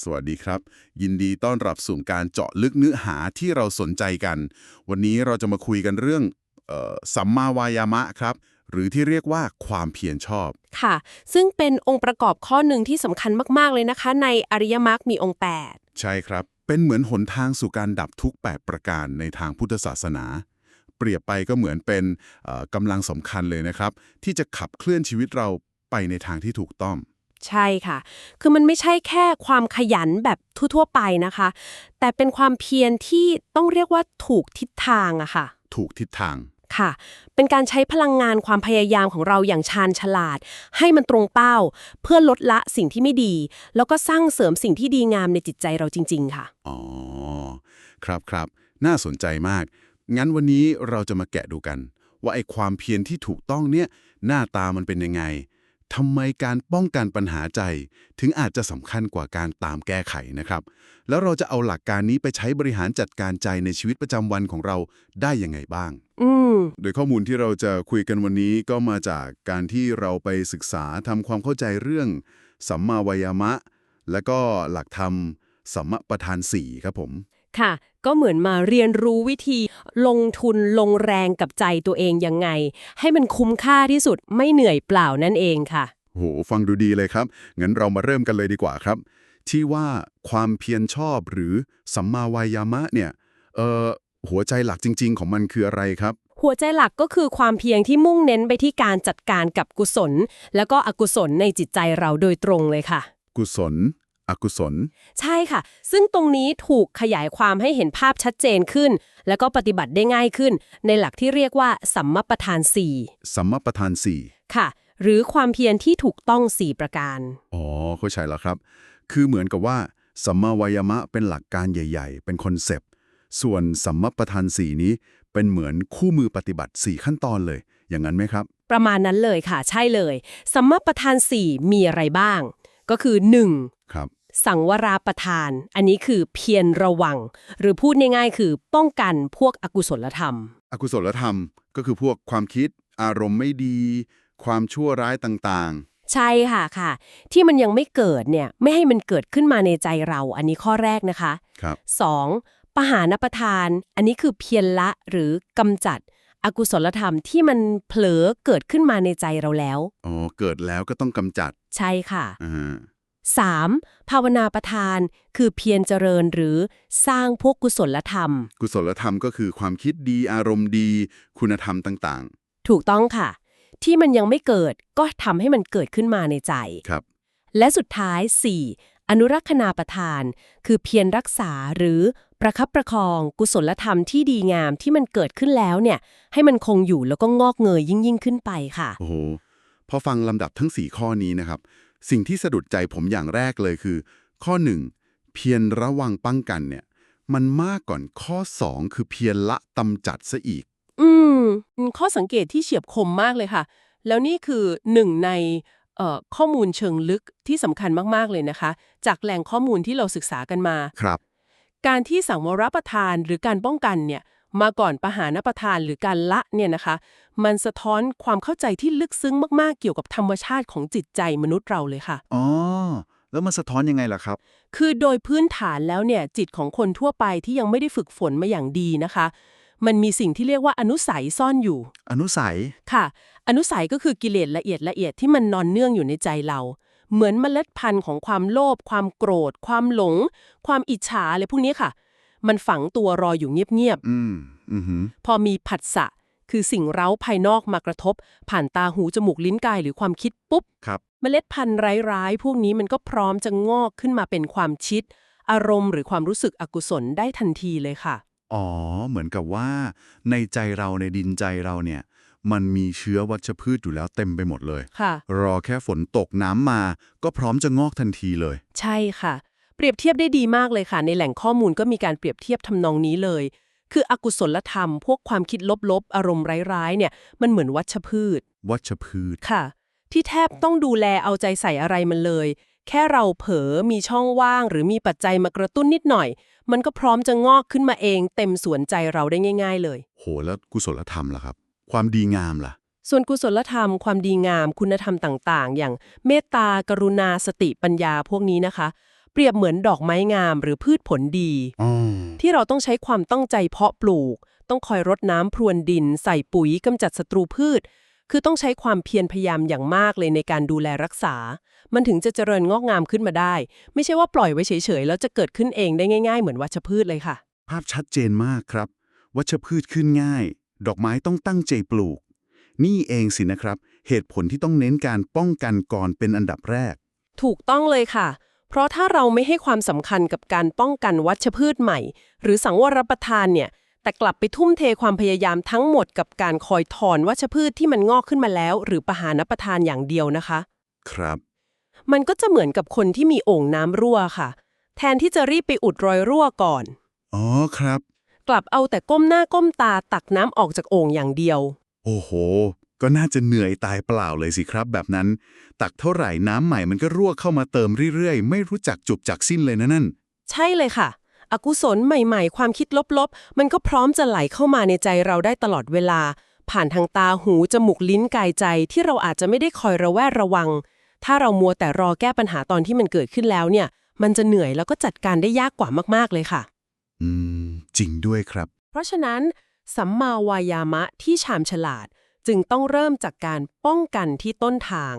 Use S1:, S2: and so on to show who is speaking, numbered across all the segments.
S1: สวัสดีครับ ยินดีต้อนรับสู่การเจาะลึกเนื้อหาที่เราสนใจกัน วันนี้เราจะมาคุยกันเรื่องเออสัมมาวายามะครับ หรือที่เรียกว่าความเพียรชอบ
S2: ค่ะ ซึ่งเป็นองค์ประกอบข้อหนึ่งที่สำคัญมาก ๆ เลยนะคะ ในอริยมรรคมีองค์
S1: ใช่ครับ เป็นเหมือนหนทางสู่การดับทุกข์แปดประการในทางพุทธศาสนา เปรียบไปก็เหมือนเป็นเอ่อกำลังสำคัญเลยนะครับ ที่จะขับเคลื่อนชีวิตเราไปในทางที่ถูกต้อง
S2: 8 ใช่ค่ะ คือมันไม่ใช่แค่ความขยันแบบทั่วๆไปนะคะ แต่เป็นความเพียรที่ต้องเรียกว่าถูกทิศทางอะค่ะ
S1: ถูกทิศทาง
S2: ค่ะ เป็นการใช้พลังงานความพยายามของเราอย่างชาญฉลาด ให้มันตรงเป้า เพื่อลดละสิ่งที่ไม่ดี แล้วก็สร้างเสริมสิ่งที่ดีงามในจิตใจเราจริง ๆ ค่ะ
S1: อ๋อ ครับครับ น่าสนใจมาก งั้นวันนี้เราจะมาแกะดูกัน ว่าไอ้ความเพียรที่ถูกต้องเนี่ย หน้าตามันเป็นยังไง ทำไมการป้องกันปัญหาใจ ถึงอาจจะสำคัญกว่าการตามแก้ไขนะครับ แล้วเราจะเอาหลักการนี้ไปใช้บริหารจัดการใจในชีวิตประจำวันของเราได้ยังไงบ้าง
S2: อืม
S1: โดยข้อมูลที่เราจะคุยกันวันนี้ก็มาจากการที่เราไปศึกษาทำความเข้าใจเรื่อง สัมมาวายามะ และก็หลักธรรมสัมมประธานสี่ครับผม
S2: ค่ะ ก็เหมือนมาเรียนรู้วิธีลงทุนลงแรงกับใจตัวเองยังไง ให้มันคุ้มค่าที่สุดไม่เหนื่อยเปล่านั่นเองค่ะ
S1: โห ฟังดูดีเลยครับ งั้นเรามาเริ่มกันเลยดีกว่าครับ ที่ว่าความเพียรชอบหรือสัมมาวายามะเนี่ย เอ่อ หัวใจหลักจริง ๆ ของมันคืออะไรครับ
S2: หัวใจหลักก็คือความเพียรที่มุ่งเน้นไปที่การจัดการกับกุศล แล้วก็อกุศลในจิตใจเราโดยตรงเลยค่ะ
S1: กุศล อกุศล
S2: ใช่ค่ะ ซึ่งตรงนี้ถูกขยายความให้เห็นภาพชัดเจนขึ้น แล้วก็ปฏิบัติได้ง่ายขึ้น ในหลักที่เรียกว่า สัมมประธานสี่
S1: สัมมประธานสี่
S2: ค่ะ หรือความเพียรที่ถูกต้องสี่ประการ
S1: อ๋อเข้าใจแล้วครับ คือเหมือนกับว่า สัมมาวายามะเป็นหลักการใหญ่ ๆ เป็นคอนเซปต์ส่วนสัมมประธานสี่นี้เป็นเหมือนคู่มือปฏิบัติสี่ขั้นตอนเลย อย่างนั้นไหมครับ
S2: ประมาณนั้นเลยค่ะ ใช่เลย สัมมาประธาน 4 มีอะไรบ้าง ก็คือ
S1: ครับ
S2: 1. สังวราประธาน อันนี้คือเพียรระวัง หรือพูดง่ายๆ คือป้องกันพวกอกุศลธรรม
S1: อกุศลธรรมก็คือพวกความคิด อารมณ์ไม่ดี ความชั่วร้ายต่าง
S2: ใช่ค่ะค่ะ ที่มันยังไม่เกิดเนี่ยไม่ให้มันเกิดขึ้นมาในใจเรา อันนี้ข้อแรกนะคะ
S1: ๆครับ
S2: 2. ปหานประทาน อันนี้คือเพียรละหรือกำจัดอกุศลธรรมที่มันเผลอเกิดขึ้นมาในใจเราแล้ว
S1: อ๋อ เกิดแล้วก็ต้องกำจัด
S2: ใช่ค่ะ
S1: อ่า
S2: 3. ภาวนาประทาน คือเพียรเจริญหรือสร้างพวกกุศลธรรม
S1: กุศลธรรมก็คือความคิดดีอารมณ์ดี คุณธรรมต่าง
S2: ถูกต้องค่ะ ที่มันยังไม่เกิดก็ทำให้มันเกิดขึ้นมาในใจ
S1: ๆครับ
S2: และสุดท้าย 4. อนุรักษณาประทาน คือเพียรรักษาหรือประคับประคองกุศลธรรมที่ดีงามที่มันเกิดขึ้นแล้วเนี่ย ให้มันคงอยู่แล้วก็งอกเงยยิ่งยิ่งขึ้นไปค่ะ
S1: โอ้โหพอฟังลำดับทั้ง 4 ข้อนี้นะครับ สิ่งที่สะดุดใจผมอย่างแรกเลยคือ ข้อ 1 เพียรระวังป้องกันเนี่ย มันมากก่อนข้อ 2 คือเพียรละตำจัดซะอีก
S2: อืม ข้อสังเกตที่เฉียบคมมากเลยค่ะ แล้วนี่คือหนึ่งในเอ่อข้อมูลเชิงลึกที่สำคัญมาก ๆ เลยนะคะ จากแหล่งข้อมูลที่เราศึกษากันมา
S1: ครับ
S2: การที่สังวรประทานหรือการป้องกันเนี่ย มาก่อนปหานประทานหรือการละเนี่ยนะคะ มันสะท้อนความเข้าใจที่ลึกซึ้งมากๆ เกี่ยวกับธรรมชาติของจิตใจมนุษย์เราเลยค่ะ
S1: อ๋อ แล้วมันสะท้อนยังไงล่ะครับ
S2: คือโดยพื้นฐานแล้วเนี่ยจิตของคนทั่วไปที่ยังไม่ได้ฝึกฝนมาอย่างดีนะคะ มันมีสิ่งที่เรียกว่าอนุสัยซ่อนอยู่
S1: อนุสัย
S2: ค่ะ อนุสัยก็คือกิเลสละเอียดละเอียดที่มันนอนเนื่องอยู่ในใจเราเหมือนเมล็ดพันธุ์ของความโลภความโกรธ ความหลง ความอิจฉาอะไรพวกนี้ค่ะ มันฝังตัวรออยู่เงียบ
S1: อืมอือหือ
S2: ๆพอมีผัสสะคือสิ่งเร้าภายนอกมากระทบ ผ่านตาหูจมูกลิ้นกายหรือความคิดปุ๊บ
S1: ครับ
S2: เมล็ดพันธุ์ร้ายๆ พวกนี้มันก็พร้อมจะงอกขึ้นมาเป็นความชิด อารมณ์หรือความรู้สึกอกุศลได้ทันทีเลยค่ะ
S1: อ๋อ เหมือนกับว่า ในใจเราในดินใจเราเนี่ย มันมีเชื้อวัชพืชอยู่แล้วเต็มไปหมดเลย
S2: ค่ะ
S1: รอแค่ฝนตกน้ำมา ก็พร้อมจะงอกทันทีเลย
S2: ใช่ค่ะเป รียบเทียบได้ดีมากเลยค่ะ ในแหล่งข้อมูลก็มีการเปรียบเทียบทำนองนี้เลย คืออกุศลธรรม พวกความคิดลบๆ อารมณ์ร้ายๆ เนี่ย มันเหมือนวัชพืช
S1: วัชพืช
S2: ค่ะ ที่แทบต้องดูแลเอาใจใส่อะไรมันเลย แค่เราเผลอมีช่องว่าง หรือมีปัจจัยมากระตุ้นนิดหน่อย มันก็พร้อมจะงอกขึ้นมาเอง เต็มสวนใจเราได้ง่าย ๆ เลย
S1: โห แล้วกุศลธรรมล่ะครับ ความดีงามล่ะ
S2: ส่วนกุศลธรรม ความดีงาม คุณธรรมต่าง ๆ อย่างเมตตากรุณาสติปัญญาพวกนี้นะคะ เปรียบเหมือนดอกไม้งามหรือพืชผลดี
S1: อ๋อ
S2: ที่เราต้องใช้ความตั้งใจเพาะปลูก ต้องคอยรดน้ำพรวนดิน ใส่ปุ๋ยกำจัดศัตรูพืช คือต้องใช้ความเพียรพยายามอย่างมากเลยในการดูแลรักษา มันถึงจะเจริญงอกงามขึ้นมาได้ ไม่ใช่ว่าปล่อยไว้เฉยๆ แล้วจะเกิดขึ้นเองได้ง่าย ๆ เหมือนวัชพืชเลยค่ะ
S1: ภาพชัดเจนมากครับ วัชพืชขึ้นง่าย ดอกไม้ต้องตั้งใจปลูก นี่เองสินะครับ เหตุผลที่ต้องเน้นการป้องกันก่อนเป็นอันดับแรก
S2: ถูกต้องเลยค่ะ เพราะถ้าเราไม่ให้ความสำคัญกับการป้องกันวัชพืชใหม่ หรือสังวรประทานเนี่ย แต่กลับไปทุ่มเทความพยายามทั้งหมดกับการคอยถอนวัชพืชที่มันงอกขึ้นมาแล้ว หรือปหานประทานอย่างเดียวนะคะ
S1: ครับ
S2: มันก็จะเหมือนกับคนที่มีโอ่งน้ำรั่วค่ะ แทนที่จะรีบไปอุดรอยรั่วก่อน
S1: อ๋อครับ
S2: กลับเอาแต่ก้มหน้าก้มตาตักน้ำออกจากโอ่งอย่างเดียว
S1: โอ้โห ก็น่าจะเหนื่อยตายเปล่าเลยสิครับ แบบนั้น ตักเท่าไหร่น้ำใหม่มันก็รั่วเข้ามาเติมเรื่อยๆ ไม่รู้จักจบจากสิ้นเลยนะนั่น
S2: ใช่เลยค่ะ อกุศลใหม่ๆ ความคิดลบๆ มันก็พร้อมจะไหลเข้ามาในใจเราได้ตลอดเวลา ผ่านทางตาหู จมูกลิ้นกายใจที่เราอาจจะไม่ได้คอยระแวดระวัง ถ้าเรามัวแต่รอแก้ปัญหาตอนที่มันเกิดขึ้นแล้วเนี่ย มันจะเหนื่อยแล้วก็จัดการได้ยากกว่ามากๆเลยค่ะ
S1: อืม จริงด้วยครับ
S2: เพราะฉะนั้นสัมมาวายามะที่ชาญฉลาด จึงต้องเริ่มจากการป้องกันที่ต้นทาง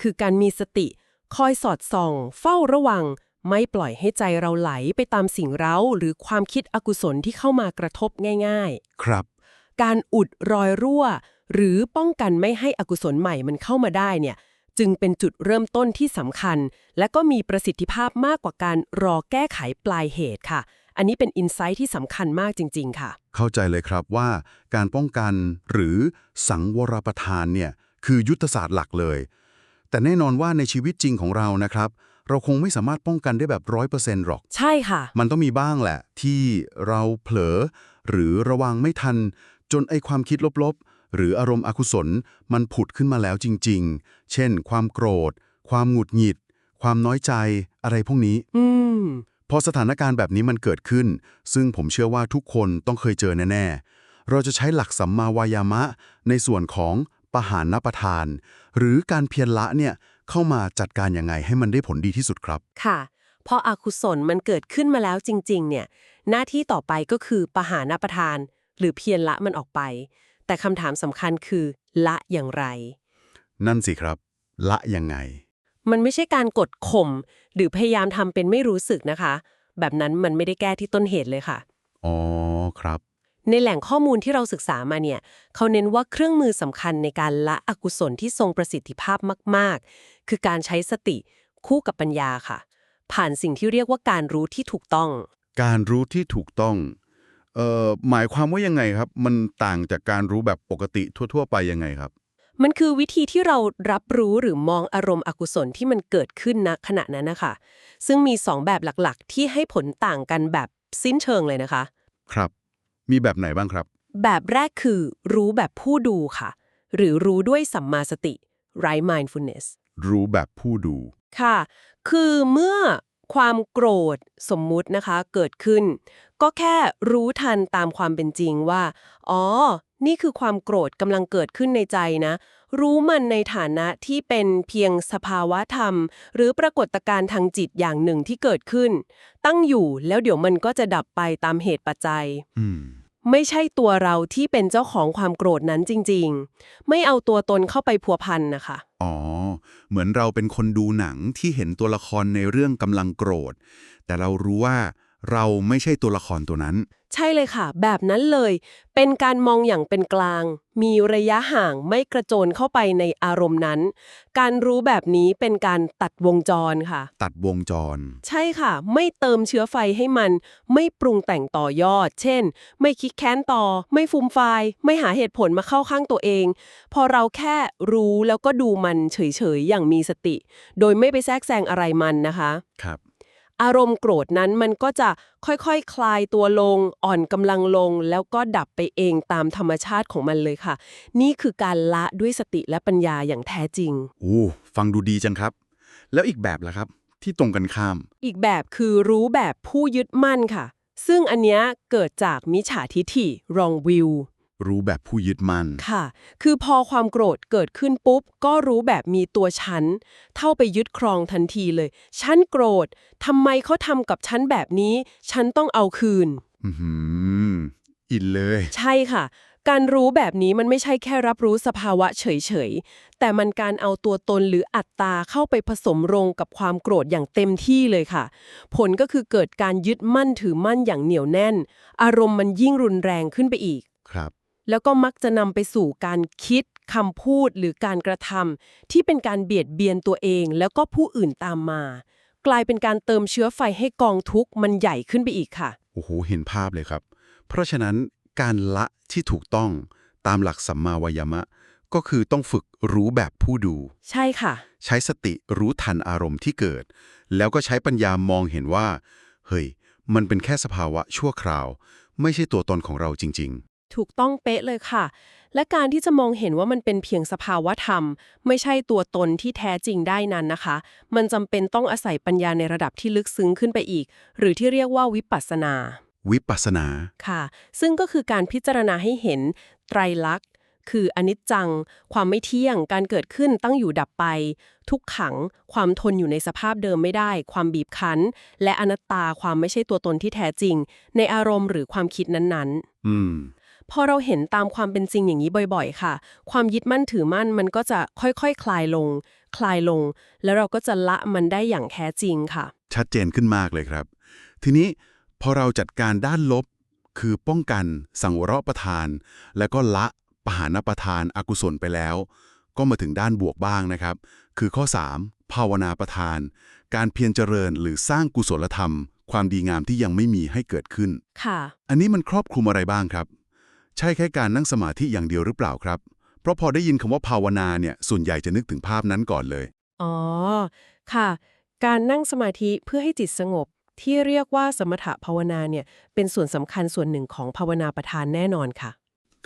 S2: คือการมีสติ คอยสอดส่อง เฝ้าระวัง ไม่ปล่อยให้ใจเราไหลไปตามสิ่งเร้า หรือความคิดอกุศลที่เข้ามากระทบง่าย
S1: ครับ
S2: ๆการอุดรอยรั่ว หรือป้องกันไม่ให้อกุศลใหม่มันเข้ามาได้เนี่ย จึงเป็นจุดเริ่มต้นที่สำคัญ และก็มีประสิทธิภาพมากกว่าการรอแก้ไขปลายเหตุค่ะ อันนี้เป็นอินไซต์ที่สำคัญมากจริง ๆ ค่ะ
S1: เข้าใจเลยครับว่าการป้องกันหรือสังวรประทานเนี่ยคือยุทธศาสตร์หลักเลย แต่แน่นอนว่าในชีวิตจริงของเรานะครับ เราคงไม่สามารถป้องกันได้แบบร้อยเปอร์เซ็นต์หรอก
S2: ใช่ค่ะ
S1: มันต้องมีบ้างแหละ ที่เราเผลอ หรือระวังไม่ทัน จนไอความคิดลบๆ หรืออารมณ์อกุศลมันผุดขึ้นมาแล้วจริง ๆ เช่น ความโกรธ ความหงุดหงิด ความน้อยใจอะไรพวกนี้
S2: อืม
S1: พอสถานการณ์แบบนี้มันเกิดขึ้น ซึ่งผมเชื่อว่าทุกคนต้องเคยเจอแน่ๆ เราจะใช้หลักสัมมาวายามะ ในส่วนของปหานประทาน หรือการเพียรละเนี่ยเข้ามาจัดการยังไงให้มันได้ผลดีที่สุดครับ
S2: ค่ะพออกุศลมันเกิดขึ้นมาแล้วจริง ๆ เนี่ย หน้าที่ต่อไปก็คือปหานประทาน หรือเพียรละมันออกไป แต่คำถามสำคัญคือ ละอย่างไร
S1: นั่นสิครับ ละยังไง
S2: มันไม่ใช่การกดข่มหรือพยายามทำเป็นไม่รู้สึกนะคะ แบบนั้นมันไม่ได้แก้ที่ต้นเหตุเลยค่ะ
S1: อ๋อครับ
S2: ในแหล่งข้อมูลที่เราศึกษามาเนี่ย เขาเน้นว่าเครื่องมือสำคัญในการละอกุศลที่ทรงประสิทธิภาพมาก ๆ คือการใช้สติคู่กับปัญญาค่ะ ผ่านสิ่งที่เรียกว่าการรู้ที่ถูกต้อง
S1: การรู้ที่ถูกต้องเอ่อหมายความว่ายังไงครับ มันต่างจากการรู้แบบปกติทั่ว ๆ ไปยังไงครับ
S2: มันคือวิธีที่เรารับรู้หรือมองอารมณ์อกุศลที่มันเกิดขึ้นณขณะนั้นนะคะ ซึ่งมีสองแบบหลักๆ ที่ให้ผลต่างกันแบบสิ้นเชิงเลยนะคะ
S1: ครับ มีแบบไหนบ้างครับ
S2: แบบแรกคือรู้แบบผู้ดูค่ะ หรือรู้ด้วยสัมมาสติ right mindfulness
S1: รู้แบบผู้ดู
S2: ค่ะ คือเมื่อความโกรธสมมุตินะคะเกิดขึ้น ก็แค่รู้ทันตามความเป็นจริงว่า อ๋อ นี่คือความโกรธกำลังเกิดขึ้นในใจนะ รู้มันในฐานะที่เป็นเพียงสภาวะธรรม หรือปรากฏการณ์ทางจิตอย่างหนึ่งที่เกิดขึ้น ตั้งอยู่แล้วเดี๋ยวมันก็จะดับไปตามเหตุปัจจัย
S1: อืม
S2: ไม่ใช่ตัวเราที่เป็นเจ้าของความโกรธนั้นจริง ๆ ไม่เอาตัวตนเข้าไปพัวพันนะคะ
S1: อ๋อ เหมือนเราเป็นคนดูหนังที่เห็นตัวละครในเรื่องกำลังโกรธ แต่เรารู้ว่า เราไม่ใช่ตัวละครตัวนั้น
S2: ใช่เลยค่ะ แบบนั้นเลย เป็นการมองอย่างเป็นกลาง มีระยะห่างไม่กระโจนเข้าไปในอารมณ์นั้น การรู้แบบนี้เป็นการตัดวงจรค่ะ
S1: ตัดวงจร
S2: ใช่ค่ะ ไม่เติมเชื้อไฟให้มัน ไม่ปรุงแต่งต่อยอด เช่น ไม่คิดแค้นต่อ ไม่ฟูมไฟายไม่หาเหตุผลมาเข้าข้างตัวเอง พอเราแค่รู้แล้วก็ดูมันเฉยๆอย่างมีสติ โดยไม่ไปแทรกแซงอะไรมันนะคะ
S1: ครับ
S2: อารมณ์โกรธนั้นมันก็จะค่อยๆคคลายตัวลง อ่อนกำลังลง แล้วก็ดับไปเองตามธรรมชาติของมันเลยค่ะ นี่คือการละด้วยสติและปัญญาอย่างแท้จริง
S1: โอ้ฟังดูดีจังครับ แล้วอีกแบบล่ะครับ ที่ตรงกันข้าม
S2: อีกแบบคือรู้แบบผู้ยึดมั่นค่ะ ซึ่งอันเนี้ยเกิดจากมิจฉาทิฐิ wrong view
S1: รู้แบบผู้ยึดมั่น
S2: ค่ะ คือพอความโกรธเกิดขึ้นปุ๊บ ก็รู้แบบมีตัวฉัน เท่าไปยึดครองทันทีเลย ฉันโกรธทำไมเขาทำกับฉันแบบนี้ ฉันต้องเอาคืน
S1: อือหืออินเลย
S2: ใช่ค่ะ การรู้แบบนี้มันไม่ใช่แค่รับรู้สภาวะเฉยๆ แต่มันการเอาตัวตนหรืออัตตาเข้าไปผสมรงกับความโกรธอย่างเต็มที่เลยค่ะ ผลก็คือเกิดการยึดมั่นถือมั่นอย่างเหนียวแน่น อารมณ์มันยิ่งรุนแรงขึ้นไปอีก
S1: ครับ
S2: แล้วก็มักจะนำไปสู่การคิดคำพูดหรือการกระทำที่เป็นการเบียดเบียนตัวเองแล้วก็ผู้อื่นตามมา กลายเป็นการเติมเชื้อไฟให้กองทุกข์มันใหญ่ขึ้นไปอีกค่ะ
S1: โอ้โห เห็นภาพเลยครับ เพราะฉะนั้นการละที่ถูกต้องตามหลักสัมมาวายามะ ก็คือต้องฝึกรู้แบบผู้ดู
S2: ใช่ค่ะ
S1: ใช้สติรู้ทันอารมณ์ที่เกิด แล้วก็ใช้ปัญญามองเห็นว่า เฮ้ย มันเป็นแค่สภาวะชั่วคราว ไม่ใช่ตัวตนของเราจริง
S2: ถูกต้องเป๊ะเลยค่ะ และการที่จะมองเห็นว่ามันเป็นเพียงสภาวะธรรม ไม่ใช่ตัวตนที่แท้จริงได้นั้นนะคะ มันจำเป็นต้องอาศัยปัญญาในระดับที่ลึกซึ้งขึ้นไปอีก หรือที่เรียกว่าวิปัสสนา
S1: ๆวิปัสสนา
S2: ค่ะ ซึ่งก็คือการพิจารณาให้เห็น ไตรลักษณ์ คืออนิจจัง ความไม่เที่ยง การเกิดขึ้นตั้งอยู่ดับไป ทุกขัง ความทนอยู่ในสภาพเดิมไม่ได้ ความบีบคั้น และอนัตตาความไม่ใช่ตัวตนที่แท้จริง ในอารมณ์หรือความคิดนั้นๆ
S1: อืม
S2: พอเราเห็นตามความเป็นจริงอย่างนี้บ่อยๆ ค่ะ ความยึดมั่นถือมั่นมันก็จะค่อยๆคคลายลง คลายลง แล้วเราก็จะละมันได้อย่างแท้จริงค่ะ
S1: ชัดเจนขึ้นมากเลยครับ ทีนี้พอเราจัดการด้านลบ คือป้องกัน สังวรประทาน แล้วก็ละปหานประทานอากุศลไปแล้ว ก็มาถึงด้านบวกบ้างนะครับ คือข้อ 3 ภาวนาประทาน การเพียรเจริญหรือสร้างกุศลธรรมความดีงามที่ยังไม่มีให้เกิดขึ้น
S2: ค่ะ
S1: อันนี้มันครอบคลุมอะไรบ้างครับ ใช่แค่การนั่งสมาธิอย่างเดียวหรือเปล่าครับ เพราะพอได้ยินคำว่าภาวนาเนี่ย ส่วนใหญ่จะนึกถึงภาพนั้นก่อนเลย
S2: อ๋อ ค่ะ การนั่งสมาธิเพื่อให้จิตสงบ ที่เรียกว่าสมถะภาวนาเนี่ย เป็นส่วนสำคัญส่วนหนึ่งของภาวนาประทานแน่นอนค่ะ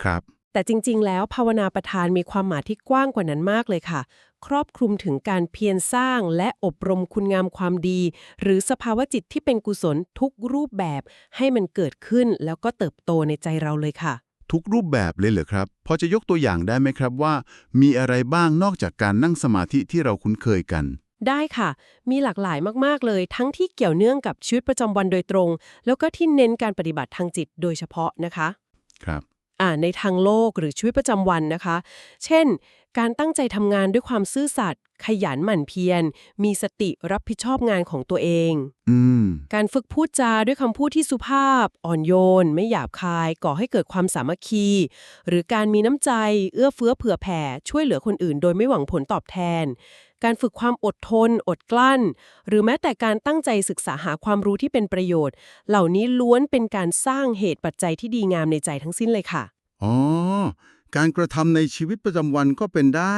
S1: ครับ
S2: แต่จริง ๆ แล้วภาวนาประทานมีความหมายที่กว้างกว่านั้นมากเลยค่ะ ครอบคลุมถึงการเพียรสร้างและอบรมคุณงามความดี หรือสภาวะจิตที่เป็นกุศลทุกรูปแบบ ให้มันเกิดขึ้นแล้วก็เติบโตในใจเราเลยค่ะ
S1: ทุกรูปแบบเลยเหรอครับ พอจะยกตัวอย่างได้ไหมครับว่า มีอะไรบ้างนอกจากการนั่งสมาธิที่เราคุ้นเคยกัน
S2: ได้ค่ะ มีหลากหลายมาก ๆ เลย ทั้งที่เกี่ยวเนื่องกับชีวิตประจำวันโดยตรง แล้วก็ที่เน้นการปฏิบัติทางจิตโดยเฉพาะนะคะ
S1: ครับ
S2: อ่าในทางโลกหรือชีวิตประจำวันนะคะ เช่น การตั้งใจทำงานด้วยความซื่อสัตย์ขยันหมั่นเพียร มีสติรับผิดชอบงานของตัวเอง
S1: อืม
S2: การฝึกพูดจาด้วยคำพูดที่สุภาพ อ่อนโยน ไม่หยาบคาย ก่อให้เกิดความสามัคคี หรือการมีน้ำใจ เอื้อเฟื้อเผื่อแผ่ ช่วยเหลือคนอื่น โดยไม่หวังผลตอบแทน การฝึกความอดทน อดกลั้น หรือแม้แต่การตั้งใจศึกษาหาความรู้ที่เป็นประโยชน์ เหล่านี้ล้วนเป็นการสร้างเหตุปัจจัยที่ดีงามในใจทั้งสิ้นเลยค่ะ
S1: อ๋อ การกระทำในชีวิตประจำวันก็เป็นได้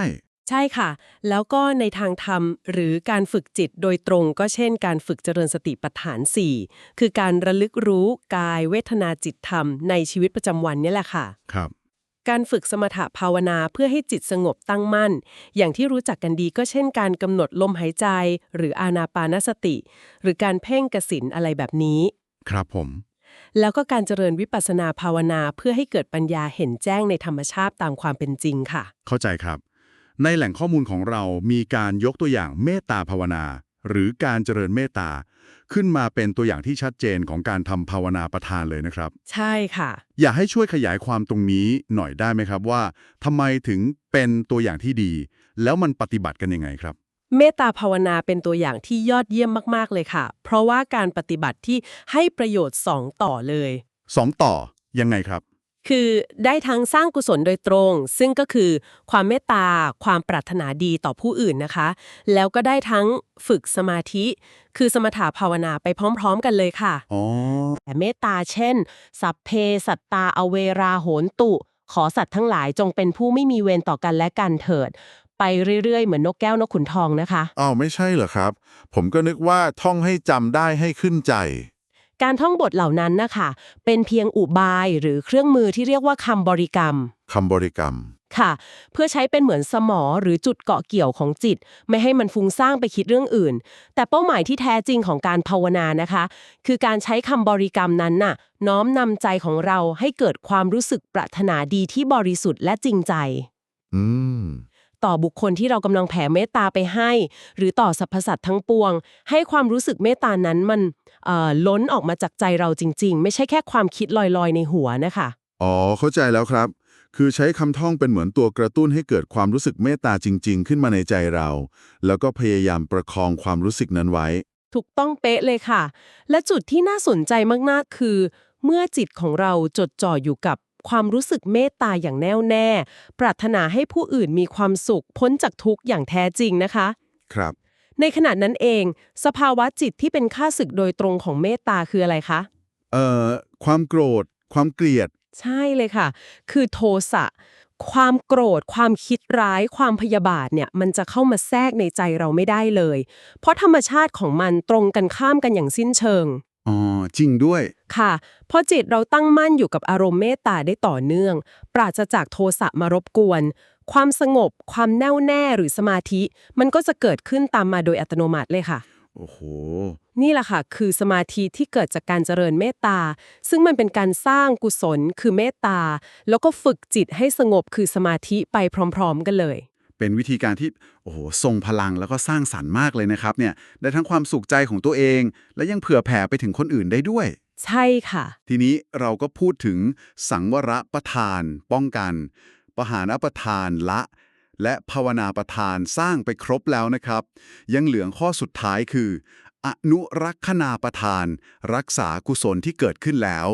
S2: ใช่ค่ะ แล้วก็ในทางธรรมหรือการฝึกจิตโดยตรง ก็เช่น การฝึกเจริญสติปัฏฐาน 4 คือการระลึกรู้กายเวทนาจิตธรรมในชีวิตประจำวันเนี่ยแหละค่ะ
S1: ครับ
S2: การฝึกสมถะภาวนาเพื่อให้จิตสงบตั้งมั่น อย่างที่รู้จักกันดีก็เช่น การกำหนดลมหายใจ หรืออานาปานสติ หรือการเพ่งกสินอะไรแบบนี้
S1: ครับผม
S2: แล้วก็การเจริญวิปัสสนาภาวนาเพื่อให้เกิดปัญญาเห็นแจ้งในธรรมชาติตามความเป็นจริงค่ะ
S1: เข้าใจครับ ในแหล่งข้อมูลของเรามีการยกตัวอย่างเมตตาภาวนา หรือการเจริญเมตตา ขึ้นมาเป็นตัวอย่างที่ชัดเจนของการทำภาวนาประทานเลยนะครับ
S2: ใช่ค่ะ
S1: อยากให้ช่วยขยายความตรงนี้หน่อยได้ไหมครับว่าทำไมถึงเป็นตัวอย่างที่ดี แล้วมันปฏิบัติกันยังไงครับ
S2: เมตตาภาวนาเป็นตัวอย่างที่ยอดเยี่ยมมากๆเลยค่ะ เพราะว่าการปฏิบัติที่ให้ประโยชน์สองต่อเลย
S1: สองต่อยังไงครับ
S2: คือได้ทั้งสร้างกุศลโดยตรง ซึ่งก็คือความเมตตา ความปรารถนาดีต่อผู้อื่นนะคะ แล้วก็ได้ทั้งฝึกสมาธิ คือสมถะภาวนาไปพร้อม ๆ กันเลยค่ะ
S1: อ๋อ
S2: แต่เมตตาเช่น สัพเพสัตตาอเวราโหนตุ ขอสัตว์ทั้งหลายจงเป็นผู้ไม่มีเวรต่อกันและกันเถิด ไปเรื่อยๆ เหมือนนกแก้วนกขุนทองนะคะ
S3: อ้าวไม่ใช่เหรอครับ ผมก็นึกว่าท่องให้จำได้ให้ขึ้นใจ
S2: การท่องบทเหล่านั้นนะคะ เป็นเพียงอุบายหรือเครื่องมือที่เรียกว่าคำบริกรรม
S3: คำบริกรรม
S2: ค่ะ เพื่อใช้เป็นเหมือนสมอหรือจุดเกาะเกี่ยวของจิต ไม่ให้มันฟุ้งซ่านไปคิดเรื่องอื่น แต่เป้าหมายที่แท้จริงของการภาวนานะคะ คือการใช้คำบริกรรมนั้นน่ะ น้อมนำใจของเราให้เกิดความรู้สึกปรารถนาดีที่บริสุทธิ์และจริงใจ
S3: อืม
S2: ต่อบุคคลที่เรากำลังแผ่เมตตาไปให้ หรือต่อสรรพสัตว์ทั้งปวง ให้ความรู้สึกเมตตานั้นมันเอ่อล้นออกมาจากใจเราจริง ๆ ไม่ใช่แค่ความคิดลอยๆ ในหัวนะคะ
S3: อ๋อเข้าใจแล้วครับ คือใช้คำท่องเป็นเหมือนตัวกระตุ้นให้เกิดความรู้สึกเมตตาจริง ๆ ขึ้นมาในใจเรา แล้วก็พยายามประคองความรู้สึกนั้นไว้
S2: ถูกต้องเป๊ะเลยค่ะ และจุดที่น่าสนใจมากๆคือ เมื่อจิตของเราจดจ่ออยู่กับ ความรู้สึกเมตตาอย่างแน่วแน่ ปรารถนาให้ผู้อื่นมีความสุข พ้นจากทุกข์อย่างแท้จริงนะคะ
S3: ครับ
S2: ในขณะนั้นเอง สภาวะจิตที่เป็นค่าศึกโดยตรงของเมตตาคืออะไรคะ
S3: เอ่อความโกรธ ความเกลียด
S2: ใช่เลยค่ะ คือโทสะความโกรธ ความคิดร้าย ความพยาบาทเนี่ย มันจะเข้ามาแทรกในใจเราไม่ได้เลย เพราะธรรมชาติของมันตรงกันข้ามกันอย่างสิ้นเชิง
S3: อ๋อจริงด้วย
S2: ค่ะพอจิตเราตั้งมั่นอยู่กับอารมณ์เมตตาได้ต่อเนื่อง ปราศจากโทสะมารบกวน ความสงบ ความแน่วแน่หรือสมาธิ มันก็จะเกิดขึ้นตามมาโดยอัตโนมัติเลยค่ะ
S3: โอ้โห
S2: นี่แหละค่ะ คือสมาธิที่เกิดจากการเจริญเมตตา ซึ่งมันเป็นการสร้างกุศล คือเมตตา แล้วก็ฝึกจิตให้สงบคือสมาธิไปพร้อม ๆ กันเลย
S1: เป็นวิธีการที่โอ้โหทรงพลังแล้วก็สร้างสรรค์มากเลยนะครับเนี่ยได้ทั้งความสุขใจของตัวเอง และยังเผื่อแผ่ไปถึงคนอื่นได้ด้วย
S2: ใช่ค่ะ
S1: ทีนี้เราก็พูดถึงสังวรประทาน ป้องกันปหานประทานละ และภาวนาประทานสร้างไปครบแล้วนะครับ ยังเหลือข้อสุดท้ายคือ อนุรักษนาประทาน รักษากุศลที่เกิดขึ้นแล้ว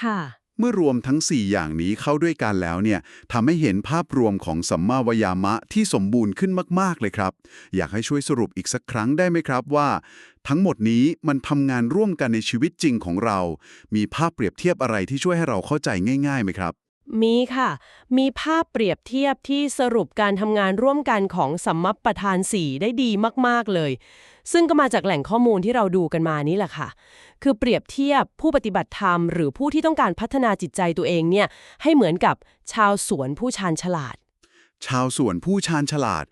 S2: ค่ะ
S1: เมื่อรวมทั้ง 4 อย่างนี้เข้าด้วยกันแล้วเนี่ยทำให้เห็นภาพรวมของสัมมาวยามะที่สมบูรณ์ขึ้นมาก ๆ เลยครับ อยากให้ช่วยสรุปอีกสักครั้งได้ไหมครับว่า ทั้งหมดนี้มันทำงานร่วมกันในชีวิตจริงของเรา มีภาพเปรียบเทียบอะไรที่ช่วยให้เราเข้าใจง่ายๆไหมครับ
S2: มีค่ะ มีภาพเปรียบเทียบที่สรุปการทำงานร่วมกันของสัมมัปประธานสีได้ดีมาก ๆ เลย ซึ่งก็มาจากแหล่งข้อมูลที่เราดูกันมานี่แหละค่ะ คือเปรียบเทียบผู้ปฏิบัติธรรม หรือผู้ที่ต้องการพัฒนาจิตใจตัวเองเนี่ยให้เหมือนกับชาวสวนผู้ชาญฉลาด
S1: ชาวสวนผู้ชาญฉลาด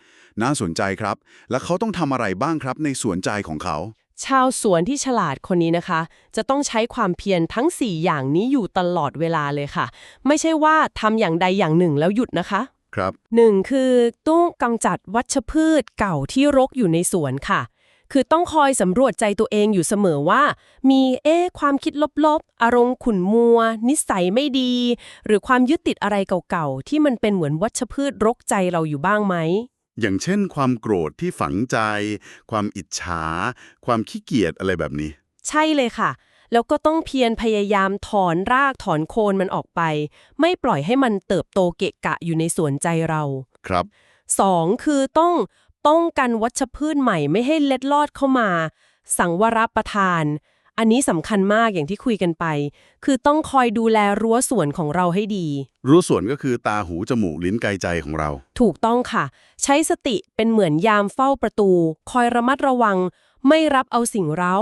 S1: น่าสนใจครับ แล้วเขาต้องทำอะไรบ้างครับในสวนใจของเขา
S2: ชาวสวนที่ฉลาดคนนี้นะคะ จะต้องใช้ความเพียรทั้ง 4 อย่างนี้อยู่ตลอดเวลาเลยค่ะ ไม่ใช่ว่าทำอย่างใดอย่างหนึ่งแล้วหยุดนะคะ
S1: ครับ
S2: หนึ่งคือต้องกำจัดวัชพืชเก่าที่รกอยู่ในสวนค่ะ คือต้องคอยสำรวจใจตัวเองอยู่เสมอว่า มีเอ๊ะความคิดลบๆ อารมณ์ขุ่นมัว นิสัยไม่ดี หรือความยึดติดอะไรเก่าๆ ที่มันเป็นเหมือนวัชพืชรกใจเราอยู่บ้างไหม
S1: อย่างเช่น ความโกรธที่ฝังใจ ความอิจฉา ความขี้เกียจอะไรแบบนี้
S2: ใช่เลยค่ะ แล้วก็ต้องเพียรพยายามถอนรากถอนโคนมันออกไป ไม่ปล่อยให้มันเติบโตเกะกะอยู่ในสวนใจเรา
S1: ครับ
S2: สองคือต้องป้องกันวัชพืชใหม่ไม่ให้เล็ดลอดเข้ามา สังวรประทาน อันนี้สำคัญมากอย่างที่คุยกันไป คือต้องคอยดูแลรั้วสวนของเราให้ดี
S1: รู้ส่วนก็คือตาหูจมูกลิ้นกายใจของเรา
S2: ถูกต้องค่ะ ใช้สติเป็นเหมือนยามเฝ้าประตู คอยระมัดระวัง ไม่รับเอาสิ่งเร้า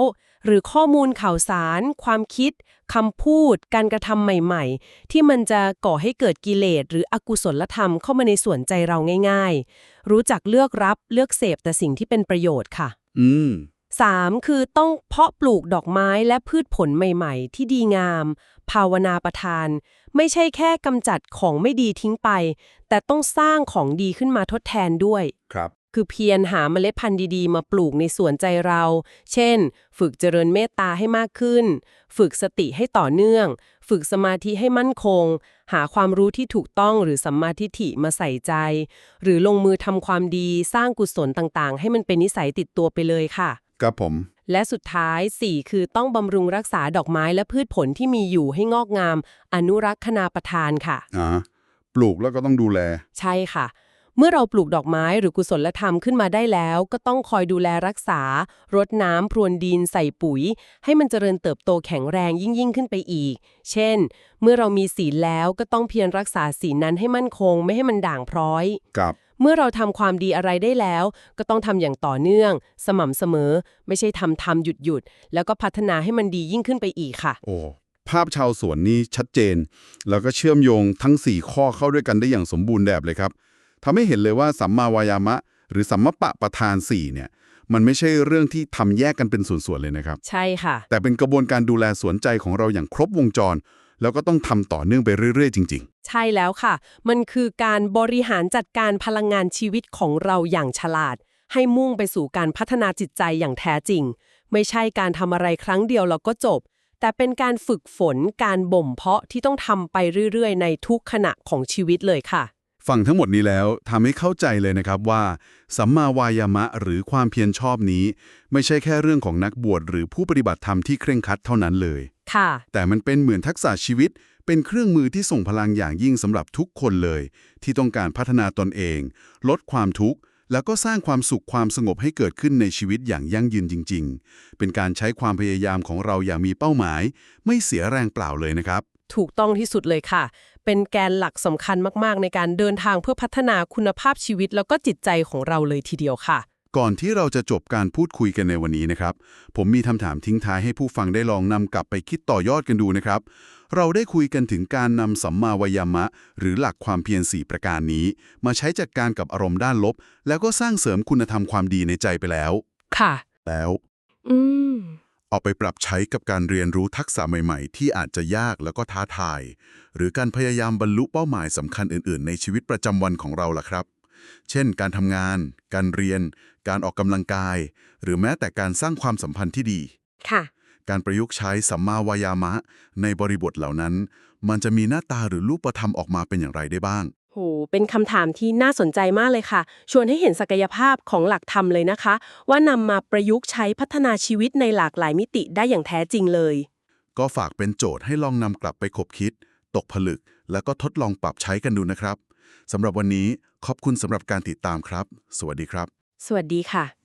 S2: หรือข้อมูลข่าวสาร ความคิดคำพูด การกระทำใหม่ๆ ที่มันจะก่อให้เกิดกิเลสหรืออกุศลธรรมเข้ามาในส่วนใจเราง่าย ๆ รู้จักเลือกรับเลือกเสพแต่สิ่งที่เป็นประโยชน์ค่ะ
S1: อืม
S2: 3. คือต้องเพาะปลูกดอกไม้และพืชผลใหม่ๆ ที่ดีงาม ภาวนาประทาน ไม่ใช่แค่กำจัดของไม่ดีทิ้งไป แต่ต้องสร้างของดีขึ้นมาทดแทนด้วย
S1: ครับ
S2: คือเพียรหาเมล็ดพันธุ์ดีๆ มาปลูกในสวนใจเรา เช่น ฝึกเจริญเมตตาให้มากขึ้น ฝึกสติให้ต่อเนื่อง ฝึกสมาธิให้มั่นคง หาความรู้ที่ถูกต้องหรือสัมมาทิฏฐิมาใส่ใจ หรือลงมือทำความดีสร้างกุศลต่างๆ ให้มันเป็นนิสัยติดตัวไปเลยค่ะ
S1: ครับผม
S2: และสุดท้าย 4 คือต้องบำรุงรักษาดอกไม้และพืชผลที่มีอยู่ให้งอกงาม อนุรักษนาประทานค่ะ
S1: อ่าปลูกแล้วก็ต้องดูแล
S2: ใช่ค่ะ เมื่อเราปลูกดอกไม้หรือกุศลธรรมขึ้นมาได้แล้ว ก็ต้องคอยดูแลรักษา รดน้ำพรวนดินใส่ปุ๋ย ให้มันเจริญเติบโตแข็งแรงยิ่งยิ่งขึ้นไปอีก เช่น เมื่อเรามีศีลแล้วก็ต้องเพียรรักษาศีลนั้นให้มั่นคง ไม่ให้มันด่างพร้อย
S1: กับ
S2: เมื่อเราทำความดีอะไรได้แล้ว ก็ต้องทำอย่างต่อเนื่อง สม่ำเสมอ ไม่ใช่ทำทำหยุดหยุดแล้วก็พัฒนาให้มันดียิ่งขึ้นไปอีกค่ะ
S1: โอ้ภภาพชาวสวนนี้ชัดเจน แล้วก็เชื่อมโยงทั้ง 4 ข้อเข้าด้วยกันได้อย่างสมบูรณ์แบบเลยครับทำให้เห็นเลยว่าสัมมาวายามะ หรือสัมมปะประธาน 4 เนี่ยมันไม่ใช่เรื่องที่ทำแยกกันเป็นส่วนๆเลยนะครับ
S2: ใช่ค่ะ
S1: แต่เป็นกระบวนการดูแลสวนใจของเราอย่างครบวงจร แล้วก็ต้องทำต่อเนื่องไปเรื่อย ๆ จริง
S2: ใช่แล้วค่ะ มันคือการบริหารจัดการพลังงานชีวิตของเราอย่างฉลาด ให้มุ่งไปสู่การพัฒนาจิตใจอย่างแท้จริง ไม่ใช่การทำอะไรครั้งเดียวแล้วก็จบ แต่เป็นการฝึกฝนการบ่มเพาะที่ต้องทำไปเรื่อย ๆ ในทุกขณะของชีวิตเลยค่ะ
S1: ๆฟังทั้งหมดนี้แล้วทำให้เข้าใจเลยนะครับว่า สัมมาวายามะหรือความเพียรชอบนี้ ไม่ใช่แค่เรื่องของนักบวชหรือผู้ปฏิบัติธรรมที่เคร่งครัดเท่านั้นเลย
S2: ค่ะ
S1: แต่มันเป็นเหมือนทักษะชีวิต เป็นเครื่องมือที่ส่งพลังอย่างยิ่งสำหรับทุกคนเลย ที่ต้องการพัฒนาตนเอง ลดความทุกข์ แล้วก็สร้างความสุขความสงบให้เกิดขึ้นในชีวิตอย่างยั่งยืนจริง ๆ เป็นการใช้ความพยายามของเราอย่างมีเป้าหมาย ไม่เสียแรงเปล่าเลยนะครับ
S2: ถูกต้องที่สุดเลยค่ะ เป็นแกนหลักสำคัญมากๆ ในการเดินทางเพื่อพัฒนาคุณภาพชีวิตแล้วก็จิตใจของเราเลยทีเดียวค่ะ
S1: ก่อนที่เราจะจบการพูดคุยกันในวันนี้นะครับ ผมมีคำถามทิ้งท้ายให้ผู้ฟังได้ลองนำกลับไปคิดต่อยอดกันดูนะครับ เราได้คุยกันถึงการนำสัมมาวายามะ หรือหลักความเพียร4ประการนี้ มาใช้จัดการกับอารมณ์ด้านลบ แล้วก็สร้างเสริมคุณธรรมความดีในใจไปแล้ว
S2: ค่ะ
S1: แล้ว
S2: อืม
S1: เอาไปปรับใช้กับการเรียนรู้ทักษะใหม่ ๆ ที่อาจจะยากแล้วก็ท้าทาย หรือการพยายามบรรลุเป้าหมายสำคัญอื่น ๆ ในชีวิตประจำวันของเราล่ะครับ เช่น การทำงาน การเรียน การออกกำลังกาย หรือแม้แต่การสร้างความสัมพันธ์ที่ดี
S2: ค่ะ
S1: การประยุกต์ใช้สัมมาวายามะ ในบริบทเหล่านั้น มันจะมีหน้าตาหรือรูปธรรมออกมาเป็นอย่างไรได้บ้าง
S2: โห เป็นคำถามที่น่าสนใจมากเลยค่ะ ชวนให้เห็นศักยภาพของหลักธรรมเลยนะคะ ว่านำมาประยุกต์ใช้พัฒนาชีวิตในหลากหลายมิติได้อย่างแท้จริงเลย
S1: ก็ฝากเป็นโจทย์ให้ลองนำกลับไปคบคิด ตกผลึก แล้วก็ทดลองปรับใช้กันดูนะครับสำหรับวันนี้ ขอบคุณสำหรับการติดตามครับ สวัสดีครับ
S2: สวัสดีค่ะ